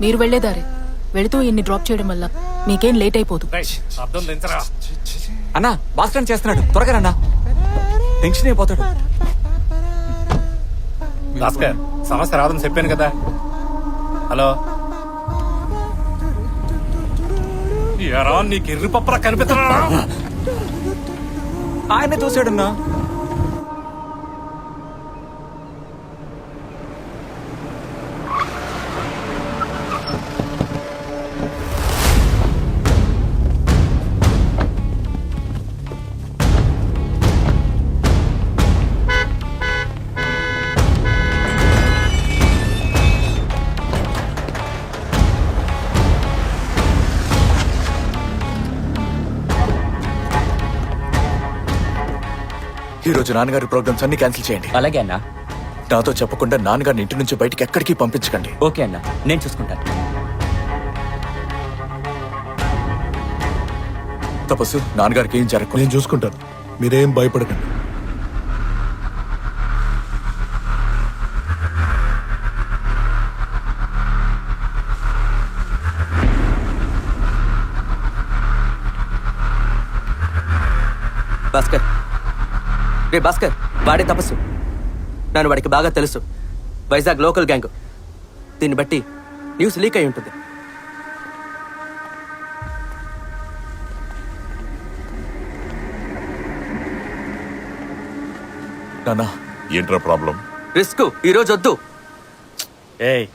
మీరు వెళ్ళేదారే వెళుతూ ఇన్ని డ్రాప్ చేయడం వల్ల మీకేం లేట్ అయిపోదు. అన్నా భాస్కరన్ చేస్తున్నాడు. త్వరగా అన్నా టెన్షన్ అయిపోతాడు. భాస్కర్ సమస్య రాదని చెప్పాను కదా. హలో? ఎరా నీకు ఎర్రి పప్పరా కనిపిస్తున్నా ఆయన చూసాడన్నా రోజు నాన్నగారి ప్రోగ్రామ్స్ అన్ని క్యాన్సిల్ చేయండి. అలాగే అన్నా. నాతో చెప్పకుండా నాన్నగారిని ఇంటి నుంచి బయటికి ఎక్కడికి పంపించకండి. ఓకే అన్నా. నేను చూసుకుంటాను. తపస్సు నాన్నగారికి ఏం జరగకూడదు. నేను చూసుకుంటాను. మీరేం భయపడకండి. భాస్కర్. రే భాస్కర్ వాడే తపస్సు. నన్ను వాడికి బాగా తెలుసు. Vizag local gang. దీన్ని బట్టి న్యూస్ లీక్ అయి ఉంటుంది. ఏంట్రా ప్రాబ్లం? రిస్క్ ఈ రోజు వద్దు. ఏయ్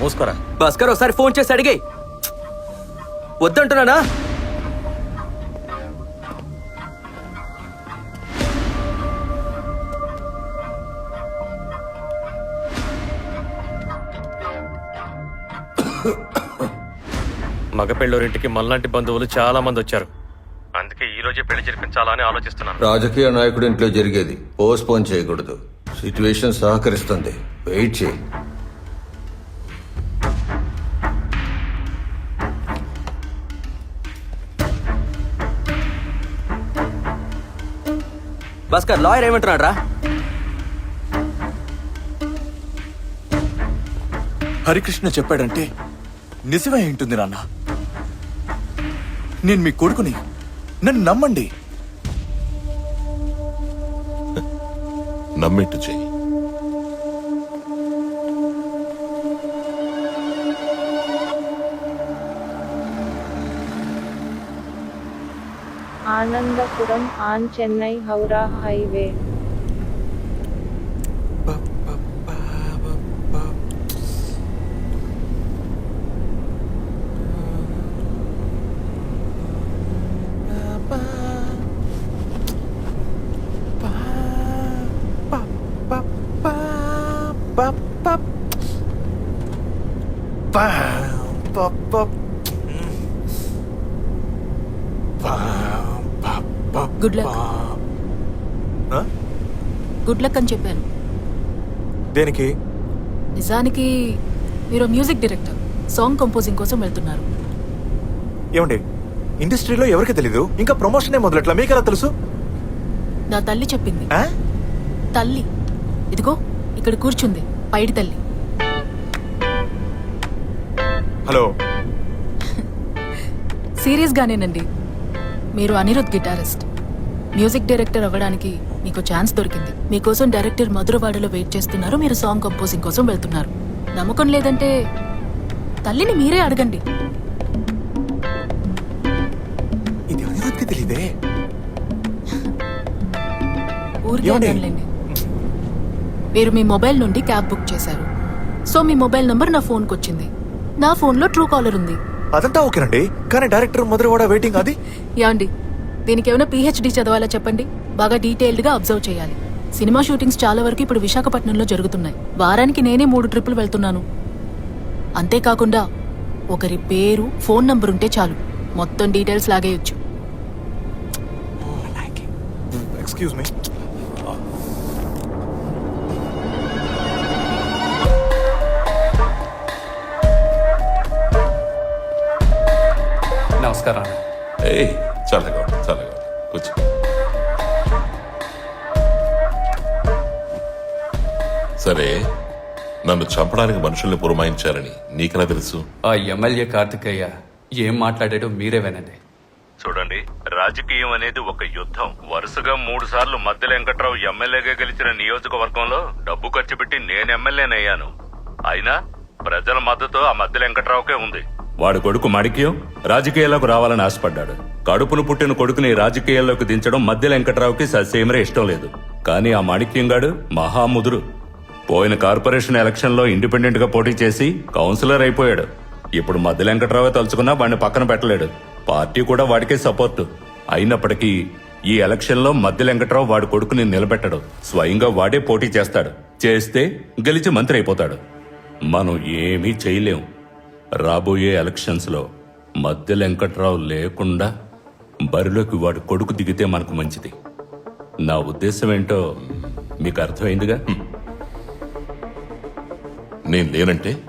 మూసుకోరా. భాస్కర్ ఒకసారి ఫోన్ చేసి అడిగే వద్దంటున్నానా? మగ పెళ్ళోరింటికి మళ్ళంటి బంధువులు చాలా మంది వచ్చారు. అందుకే ఈ రోజే పెళ్ళి జరిపించాలని ఆలోచిస్తున్నాను. రాజకీయ నాయకుడి ఇంట్లో జరిగేది పోస్ట్పోన్ చేయకూడదు. సిచ్యువేషన్ సహకరిస్తుంది. వెయిట్ చేయి. భాస్కర్ లాయర్ ఏమంటున్నాడు రా హరికృష్ణ చెప్పాడంటే నిజమే ఉంటుంది నాన్న. నేను మీ కొడుకుని. నన్ను నమ్మండి. నమ్మిట్టు చెయ్యి. Anandapuram on Chennai Howrah highway. Good luck good luck అని చెప్పాను. దేనికి? నిజానికి మీరు మ్యూజిక్ డైరెక్టర్ సాంగ్ కంపోజింగ్ కోసం వెళ్తున్నారు. ఏమండి? ఇండస్ట్రీలో ఎవరికి తెలీదు? ఇంకా ప్రమోషన్ మొదలెట్లా? మీకెలా తెలుసు? నా తల్లి చెప్పింది? తల్లి. ఇదిగో ఇక్కడ కూర్చుంది. పైడి తల్లి. హలో. సీరియస్ గానేనండి మీరు అనిరుద్ గిటారిస్ట్. మ్యూజిక్ డైరెక్టర్ అవ్వడానికి మీకు ఛాన్స్ దొరికింది. మీకోసం డైరెక్టర్ మధురవాడలో వెయిట్ చేస్తున్నారు. మీరు సాంగ్ కంపోజింగ్ కోసం వెళ్తున్నారు. నమ్మకం లేదంటే తల్లిని మీరే అడగండి. ఇది ఊరికే ఏమండి? మీరు మీ మొబైల్ నుండి క్యాబ్ బుక్ చేశారు. సో మీ మొబైల్ నంబర్ నా ఫోన్కి వచ్చింది నా ఫోన్లో ట్రూ కాలర్ ఉంది. అదంతా ఓకేనండి. కానీ డైరెక్టర్ మధురవాడ వెయిటింగ్ అది? యాండి దీనికి ఏమైనా పిహెచ్డి చదవాలా చెప్పండి? బాగా డీటెయిల్డ్గా అబ్జర్వ్ చేయాలి. సినిమా షూటింగ్స్ చాలా వరకు ఇప్పుడు విశాఖపట్నంలో జరుగుతున్నాయి. వారానికి నేనే మూడు ట్రిప్పులు వెళ్తున్నాను. అంతేకాకుండా ఒకరి పేరు ఫోన్ నంబర్ ఉంటే చాలు. మొత్తం డీటెయిల్స్ లాగేయొచ్చు. ఎక్స్క్యూజ్ మీ నమస్కారం. ఏయ్. కూర్చో. సరే నన్ను చంపడానికి మనుషుల్ని పురమాయించారని నీకెలా తెలుసు? ఆ ఎమ్మెల్యే కార్తికేయ ఏం మాట్లాడాడో మీరే వినండి. చూడండి రాజకీయం అనేది ఒక యుద్ధం. వరుసగా మూడు సార్లు మధ్య వెంకట్రావు ఎమ్మెల్యేగా గెలిచిన నియోజకవర్గంలో డబ్బు ఖర్చు పెట్టి నేను ఎమ్మెల్యేనయ్యాను. అయినా ప్రజల మద్దతు ఆ మధ్య వెంకట్రావుకే ఉంది. వాడి కొడుకు మడిక్యం రాజకీయాల్లోకి రావాలని ఆశపడ్డాడు. కడుపును పుట్టిన కొడుకుని రాజకీయాల్లోకి దించడం మధ్య వెంకట్రావుకి ససేమరే ఇష్టం లేదు. కానీ ఆ మాణిక్యంగాడు మహాముదురు పోయిన కార్పొరేషన్ ఎలక్షన్లో ఇండిపెండెంట్గా ఇండిపెండెంట్గా పోటీ చేసి కౌన్సిలర్ అయిపోయాడు. ఇప్పుడు మధ్య వెంకట్రావే తలుచుకున్నా వాడిని పక్కన పెట్టలేడు. పార్టీ కూడా వాడికే సపోర్ట్. అయినప్పటికీ ఈ ఎలక్షన్లో మధ్య వెంకట్రావు వాడి కొడుకుని నిలబెట్టడు. స్వయంగా వాడే పోటీ చేస్తాడు. చేస్తే గెలిచి మంత్రి అయిపోతాడు. మనం ఏమీ చేయలేం. రాబోయే ఎలక్షన్స్లో మధ్య వెంకట్రావు లేకుండా బరిలోకి వాడి కొడుకు దిగితే మనకు మంచిది. నా ఉద్దేశం ఏంటో మీకు అర్థమైందిగా? నేను లేనంటే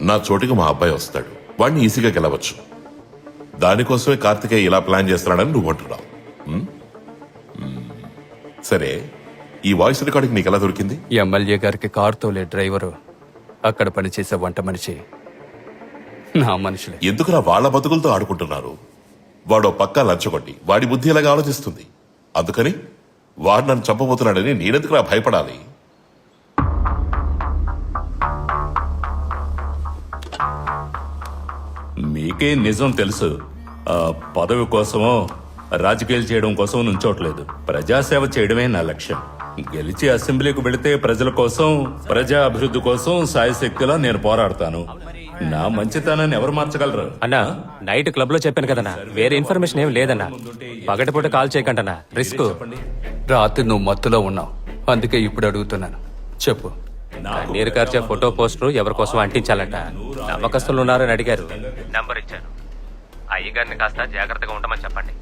నా చోటికి మా అబ్బాయి వస్తాడు. వాడిని ఈజీగా గెలవచ్చు. దానికోసమే కార్తికేయ ఇలా ప్లాన్ చేస్తున్నాడని నువ్వు అంటున్నావు. సరే ఈ వాయిస్ రికార్డింగ్ నీకు ఎలా దొరికింది ఎమ్మెల్యే గారికి కారు తోలే డ్రైవరు అక్కడ పనిచేసే వంట మనిషి. నా మనుషులే. ఎందుకురా వాళ్ళ బతుకులతో ఆడుకుంటున్నారు? వాడు పక్కా లంచగొట్టి వాడి బుద్ధి ఇలాగా ఆలోచిస్తుంది? అందుకని వాడు నన్ను చంపబోతున్నాడని నేనెందుకురా భయపడాలి? మీకే నిజం తెలుసు. ఆ పదవి కోసమో రాజకీయాలు చేయడం కోసం నుంచోట్లేదు. ప్రజాసేవ చేయడమే నా లక్ష్యం. గెలిచి అసెంబ్లీకి వెళితే ప్రజల కోసం ప్రజా అభివృద్ధి కోసం సాయశక్తిలా నేను పోరాడతాను. నా మంచితనాన్ని ఎవరు మార్చగలరు? అన్నా నైట్ క్లబ్లో చెప్పాను కదన్నా. వేరే ఇన్ఫర్మేషన్ ఏం లేదన్నా. పగటిపూట కాల్ చేయకంటన్నా. రిస్క్. రాత్రి నువ్వు మత్తులో ఉన్నావు. అందుకే ఇప్పుడు అడుగుతున్నాను. చెప్పు. నీరు కార్చే ఫోటో పోస్టర్ ఎవరి కోసం అంటించాలంట. నమ్మకస్తులు ఉన్నారని అడిగారు. నంబర్ ఇచ్చాను. అయ్యగారిని కాస్త జాగ్రత్తగా ఉండమని చెప్పండి.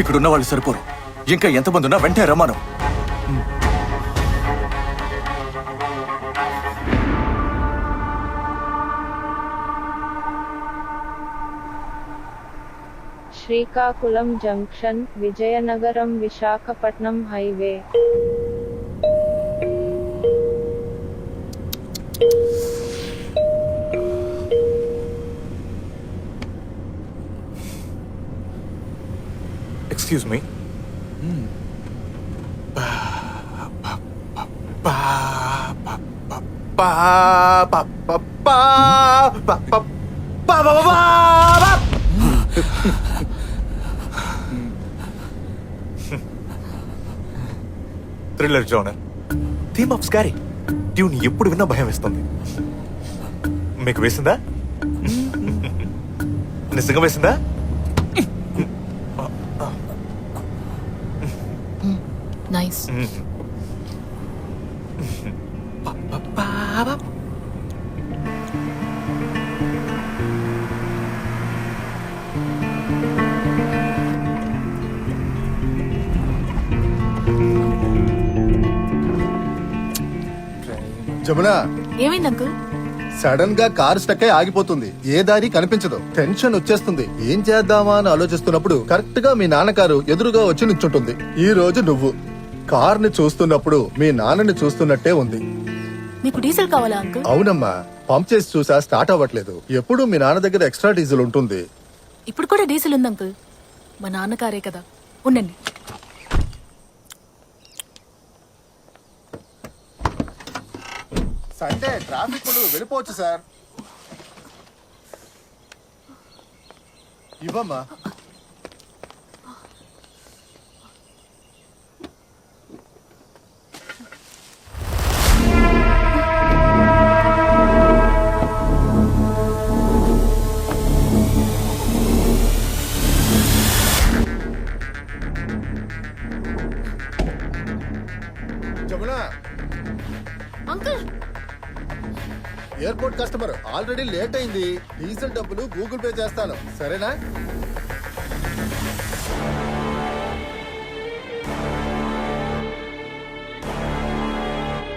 ఇక్కడున్న వాళ్ళు సరిపోరు. ఇంకా ఎంతమంది ఉన్నా వెంటనే రమ్మను. Srikakulam junction Vizianagaram Visakhapatnam highway. Excuse me thriller genre theme of scary tune ఎప్పుడు విన్నా భయం వేస్తుంది. మీకు వేసిందా? నిజంగా వేసిందా? నైస్ జమున ఏమైంది అంకుల్ సడన్గా కార్ స్టక్ అయి ఆగిపోతుంది. ఏ దారి కనిపించదు. టెన్షన్ వచ్చేస్తుంది. ఏం చేద్దామా అని ఆలోచిస్తున్నప్పుడు కరెక్ట్గా మీ నాన్న కారు ఎదురుగా వచ్చి నించుంటుంది. ఈ రోజు నువ్వు. కార్ని చూస్తున్నప్పుడు మీ నాన్నని చూస్తున్నట్టే ఉంది. మీకు డీజిల్ కావాలా అంకుల్ అవునమ్మా. పంప్ చేసి చూసా స్టార్ట్ అవ్వట్లేదు. ఎప్పుడు మీ నాన్న దగ్గర ఎక్స్ట్రా డీజిల్ ఉంటుంది. ఇప్పుడు కూడా డీజిల్ ఉంది అంకుల్ మా నాన్న కారే కదా. ఉండండి. సండే ట్రాఫిక్ వెళ్ళిపోవచ్చు సార్. ఇవ్వమ్మా. Uncle airport customer already late అయింది. డీజిల్ డబ్బులు గూగుల్ పే చేస్తాను. సరేనా?